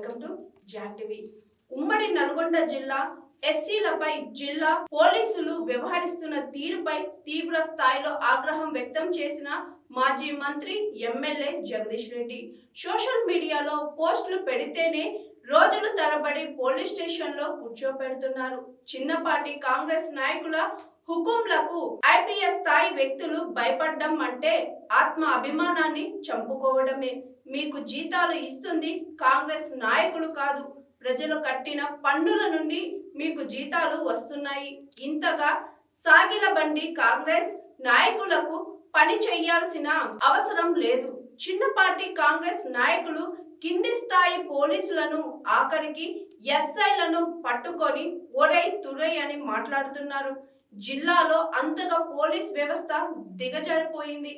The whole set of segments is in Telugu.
Welcome to John TV. ఉమ్మడి నల్గొండ జిల్లా ఎస్సీలపై జిల్లా పోలీసులు వ్యవహరిస్తున్న తీరుపై తీవ్ర స్థాయిలో ఆగ్రహం వ్యక్తం చేసిన మాజీ మంత్రి ఎమ్మెల్యే జగదీష్ రెడ్డి. సోషల్ మీడియాలో పోస్టులు పెడితేనే రోజులు తరబడి పోలీస్ స్టేషన్లో కూర్చోపెడుతున్నారు. చిన్నపాటి కాంగ్రెస్ నాయకుల హుకుంలకు ఐపీఎస్ స్థాయి వ్యక్తులు భయపడ్డం అంటే ఆత్మ అభిమానాన్ని చంపుకోవడమే. మీకు జీతాలు ఇస్తుంది కాంగ్రెస్ నాయకులు కాదు. ప్రజలు కట్టిన పన్నుల నుండి మీకు జీతాలు వస్తున్నాయి. ఇంతగా సాగిల బండి కాంగ్రెస్ నాయకులకు పని చేయాల్సిన అవసరం లేదు. చిన్నపాటి కాంగ్రెస్ నాయకులు కింది స్థాయి పోలీసులను ఆఖరికి ఎస్ఐలను పట్టుకొని ఒరై తురై అని మాట్లాడుతున్నారు. జిల్లాలో అంతగా పోలీస్ వ్యవస్థ దిగజారిపోయింది.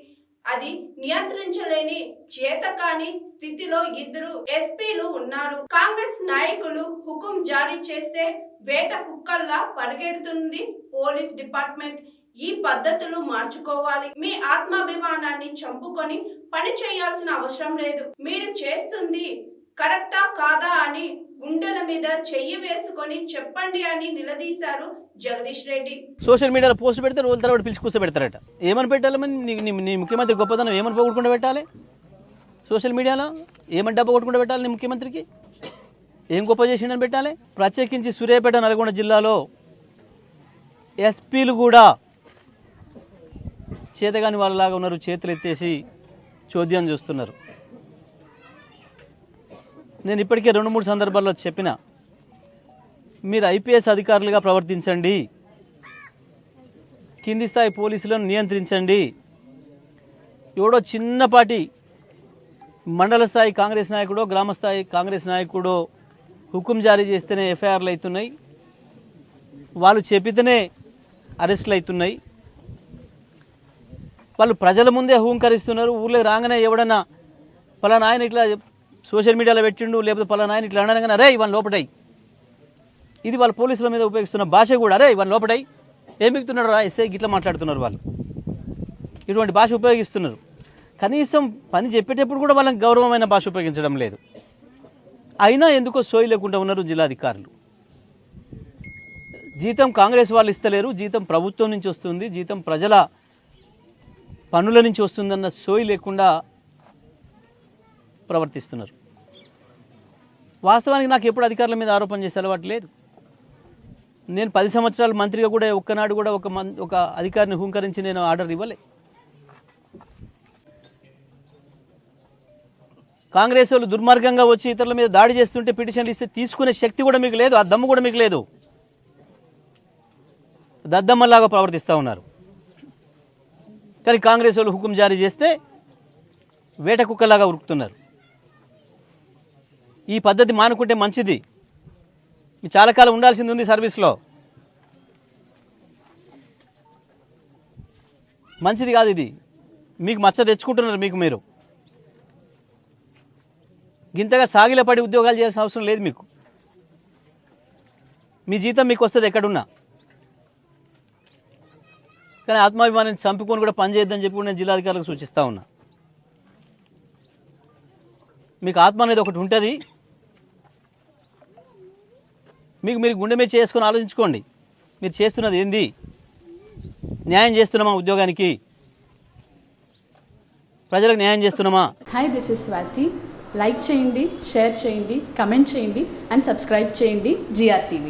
అది నియంత్రించలేని చేతకాని స్థితిలో ఇద్దరు ఎస్పీలు ఉన్నారు. కాంగ్రెస్ నాయకులు హుకుం జారీ చేస్తే వేట కుక్కల్లా పరిగెడుతుంది పోలీస్ డిపార్ట్మెంట్. ఈ పద్ధతులు మార్చుకోవాలి. మీ ఆత్మాభిమానాన్ని చంపుకొని పని చేయాల్సిన అవసరం లేదు. మీరు చేస్తుంది కరెక్టా కాదా అని గుండెల మీద చెయ్యి వేసుకొని చెప్పండి అని నిలదీశారు జగదీష్ రెడ్డి. సోషల్ మీడియాలో పోస్ట్ పెడితే రోజుల తర్వాత పిలిచి కూర్చోబెడతారట ఏమని పెట్టాలి నీ ముఖ్యమంత్రి గొప్పతనం ఏమని పోగొట్టుకుంటూ పెట్టాలి? సోషల్ మీడియాలో ఏమని డబ్బు కొట్టుకుంటూ పెట్టాలి నీ ముఖ్యమంత్రికి? ఏం గొప్ప చేసిండని పెట్టాలి? ప్రత్యేకించి సూర్యాపేట నల్గొండ జిల్లాలో ఎస్పీలు కూడా చేతగాని వాళ్ళలాగా ఉన్నారు చేతులు ఎత్తేసి చోద్యం చూస్తున్నారు. నేను ఇప్పటికే రెండు మూడు సందర్భాల్లో చెప్పిన మీరు ఐపీఎస్ అధికారులుగా ప్రవర్తించండి కింది స్థాయి పోలీసులను నియంత్రించండి. ఎవడో చిన్నపాటి మండల స్థాయి కాంగ్రెస్ నాయకుడో గ్రామస్థాయి కాంగ్రెస్ నాయకుడో హుకుం జారీ చేస్తేనే ఎఫ్ఐఆర్లు అవుతున్నాయి. వాళ్ళు చెప్పితేనే అరెస్టులు అవుతున్నాయి. వాళ్ళు ప్రజల ముందే హూంకరిస్తున్నారు ఊళ్ళో రాగానే ఎవడన్నా పలానా ఆయన ఇట్లా సోషల్ మీడియాలో పెట్టిండు లేకపోతే పలానా ఆయన ఇట్లా అనగానే అరే ఇవన్నీ లోపటాయి ఇది వాళ్ళ పోలీసుల మీద ఉపయోగిస్తున్న భాష కూడా అరే ఇవన్నీ లోపటాయి ఏం మిగుతున్నాడు రా ఇస్తే గిట్లా మాట్లాడుతున్నారు వాళ్ళు. ఇటువంటి భాష ఉపయోగిస్తున్నారు. కనీసం పని చెప్పేటప్పుడు కూడా వాళ్ళకి గౌరవమైన భాష ఉపయోగించడం లేదు. అయినా ఎందుకో సోయి లేకుండా ఉన్నారు జిల్లాధికారులు. జీతం కాంగ్రెస్ వాళ్ళు ఇస్తలేరు. జీతం ప్రభుత్వం నుంచి వస్తుంది. జీతం ప్రజల పనుల నుంచి వస్తుందన్న సోయి లేకుండా ప్రవర్తిస్తున్నారు. వాస్తవానికి నాకు ఎప్పుడు అధికారుల మీద ఆరోపణ చేసే అలవాటు లేదు. నేను పది సంవత్సరాలు మంత్రిగా కూడా ఒక్కనాడు కూడా ఒక మన్ ఒక అధికారిని హుంకరించి నేను ఆర్డర్ ఇవ్వలే. కాంగ్రెస్ వాళ్ళు దుర్మార్గంగా వచ్చి ఇతరుల మీద దాడి చేస్తుంటే పిటిషన్లు ఇస్తే తీసుకునే శక్తి కూడా మీకు లేదు ఆ దమ్ము కూడా మీకు లేదు. దద్దమ్మలాగా ప్రవర్తిస్తూ ఉన్నారు. కానీ కాంగ్రెస్ వాళ్ళు హుకుం జారీ చేస్తే వేట కుక్కలాగా ఉరుకుతున్నారు. ఈ పద్ధతి మానుకుంటే మంచిది. చాలా కాలం ఉండాల్సింది ఉంది సర్వీస్లో. మంచిది కాదు ఇది. మీకు మచ్చ తెచ్చుకుంటున్నారు మీకు మీరు. గింతగా సాగిలపడి ఉద్యోగాలు చేయాల్సిన అవసరం లేదు మీకు. మీ జీతం మీకు వస్తుంది ఎక్కడున్నా. కానీ ఆత్మాభిమానాన్ని చంపుకొని కూడా పనిచేయద్దని చెప్పి నేను జిల్లాధికారులకు సూచిస్తూ ఉన్నా. మీకు ఆత్మ అనేది ఒకటి ఉంటుంది. మీకు మీరు గుండె మీద చేసుకొని ఆలోచించుకోండి. మీరు చేస్తున్నది ఏంది? న్యాయం చేస్తున్నామా ఉద్యోగానికి? ప్రజలకు న్యాయం చేస్తున్నామా? Hi this is Swathi like చేయండి షేర్ చేయండి కమెంట్ చేయండి అండ్ సబ్స్క్రైబ్ చేయండి జిఆర్ టీవీ